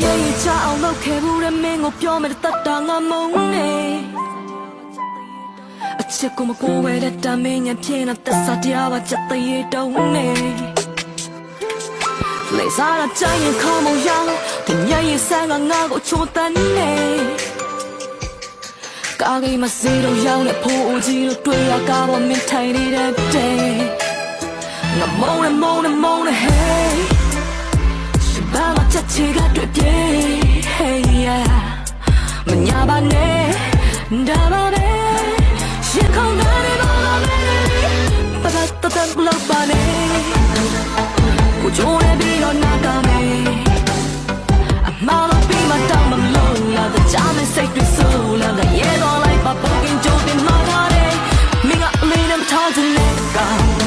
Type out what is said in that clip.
မျက်ရည်ချအောင်လုပ်ခဲ့ဘူးတဲ့မင်းကိုပြောမယ်တတ်တာငါမုန်းနေအချစ်ကိုမကိုဝဲတဲ့တမင်းညပြင်းတဲ့သက်စာတရားပါချက်တရေတုံးနေလေစားတာတိုင်းရင်ခေါ်မရဒီမျက်ရည်ဆန်းကငါကိုချိုးတန်းနေကားကြီးမစီတော့ရောက်တဲ့ဖိုးအိုကြီးတို့တွေ့ရကားပေါ်မင်းထိုင်နေတဲ့ မညာပါနဲ့ဒါပါပဲရင်ခုန်သားတွေပေါ်မှာပဲပပတတန်လောက်ပါနဲ့ကိုကြိုးရပြီးတော့နာတာမယ်အမှားလို့ပြီးမှတောင်းမလို့လားဒါကြောင့်မစိတ်တွေဆိုးလားငါရဲတော့လိုက်ပါပုံကင်ကြိုးတင်မှာထားတယ်မင်းကအလေးနဲ့မထားချင်လေကောင်